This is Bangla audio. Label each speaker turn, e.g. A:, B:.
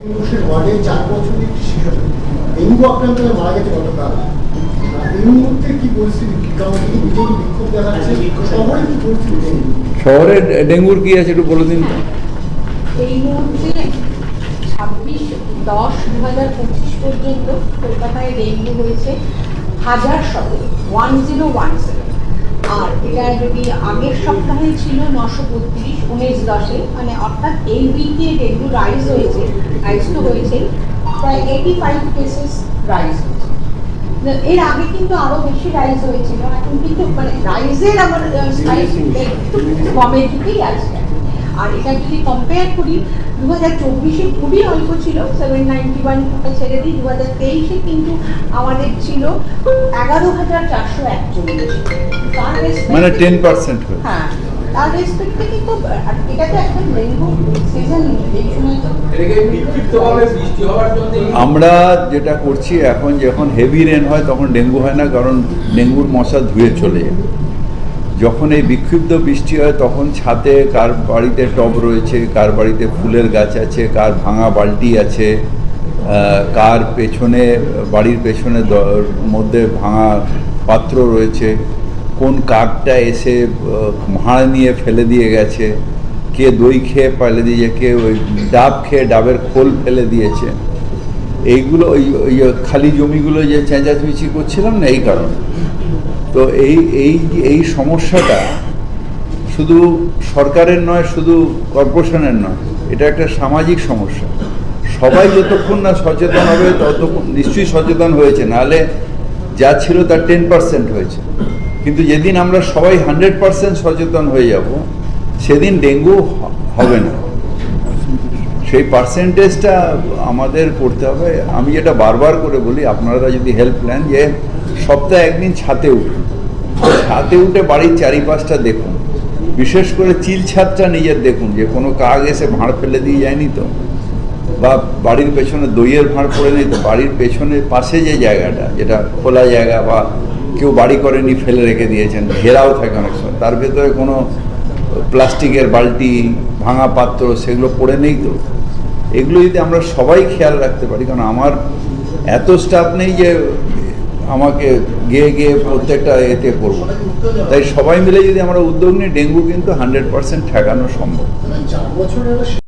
A: একুশের ওয়ার্ডে চার বছরের একটি শিশু ডেঙ্গু আক্রান্ত হয়ে মারা গেছে গতকাল। এই মুহূর্তে কি পরিস্থিতি? কারণ বিজেপি বিক্ষোভ দেখাচ্ছে? শহরে কি পরিস্থিতি?
B: শহরে ডেঙ্গুর কি আছে একটু বলে দিন তো।
C: এই মুহূর্তে ছাব্বিশ দশ দু হাজার পঁচিশ পর্যন্ত কলকাতায় ডেঙ্গু হয়েছে হাজার সতেরো ওয়ান জিরো ওয়ান সেভেন আর এটা যদি আগের সপ্তাহে ছিল নশো বত্রিশ উনিশ দশে মানে অর্থাৎ এই উইকে ডেঙ্গু রাইজ হয়েছে রাইজ তো হয়েছেই প্রায় এইটি ফাইভ কেসেস রাইজ হয়েছে এর আগে কিন্তু আরও বেশি রাইজ হয়েছিল এখন কিন্তু মানে রাইজের আমার একটু কমের দিকেই আছে। আর এটা যদি কম্পেয়ার করি দু হাজার চব্বিশে খুবই অল্প ছিল সেভেন নাইনটি ওয়ান ছেড়ে দিই দু হাজার তেইশে কিন্তু আমাদের ছিল এগারো হাজার চারশো একচল্লিশ
B: মানে টেন পার্সেন্ট হ্যাঁ
C: তার রেসপেক্টে কিন্তু এটা তো একদম ডেঙ্গু সিজন এই সময় তো
B: আমরা যেটা করছি এখন যখন হেভি রেন হয় তখন ডেঙ্গু হয় না কারণ ডেঙ্গুর মশা ধুয়ে চলে যায়। যখন এই বিক্ষিপ্ত বৃষ্টি হয়, তখন ছাদে কার বাড়িতে টব রয়েছে, কার বাড়িতে ফুলের গাছ আছে, কার ভাঙা বালতি আছে কার পেছনে, বাড়ির পেছনে মধ্যে ভাঙা পাত্র রয়েছে, কোন কাকটা এসে ভাঁড় নিয়ে ফেলে দিয়ে গেছে, কে দই খেয়ে ফেলে দিয়েছে, কে ওই ডাব খেয়ে ডাবের খোল ফেলে দিয়েছে, এইগুলো ওই খালি জমিগুলো যে চেঁচাচুচি করছিলাম না, এই কারণে? তো এই এই এই সমস্যাটা শুধু সরকারের নয়, শুধু কর্পোরেশনের নয়, এটা একটা সামাজিক সমস্যা। সবাই যতক্ষণ না সচেতন হবে, ততক্ষণ নিশ্চয়ই সচেতন হয়েছে, নাহলে যা ছিল তার টেন পার্সেন্ট হয়েছে। কিন্তু যেদিন আমরা সবাই হান্ড্রেড পার্সেন্ট সচেতন হয়ে যাব, সেদিন ডেঙ্গু হবে না। সেই পার্সেন্টেজটা আমাদের করতে হবে। আমি যেটা বারবার করে বলি, আপনারা যদি হেল্প নেন, যে সপ্তাহে একদিন ছাতে উঠুন। ছাতে উঠে বাড়ির চারিপাশটা দেখুন। বিশেষ করে চিল ছাদটা নিজের দেখুন, যে কোনো কাক এসে ভাঁড় ফেলে দিয়ে যায়নি তো, বা বাড়ির পেছনে দইয়ের ভাঁড় পড়ে নেই তো, বাড়ির পেছনে পাশে যে জায়গাটা, যেটা খোলা জায়গা বা কেউ বাড়ি করেনি, ফেলে রেখে দিয়েছেন, ঘেরাও থাকে অনেক সময়। তার ভেতরে কোনো প্লাস্টিকের বালতি, ভাঙা পাত্র, সেগুলো পড়ে নেই তো। এগুলো যদি আমরা সবাই খেয়াল রাখতে পারি, কারণ আমার এত স্টাফ নেই যে আমাকে গিয়ে গিয়ে প্রত্যেকটা এতে করব তাই সবাই মিলে যদি আমরা উদ্যোগ নিই, ডেঙ্গু কিন্তু হান্ড্রেড পার্সেন্ট ঠেকানো সম্ভব।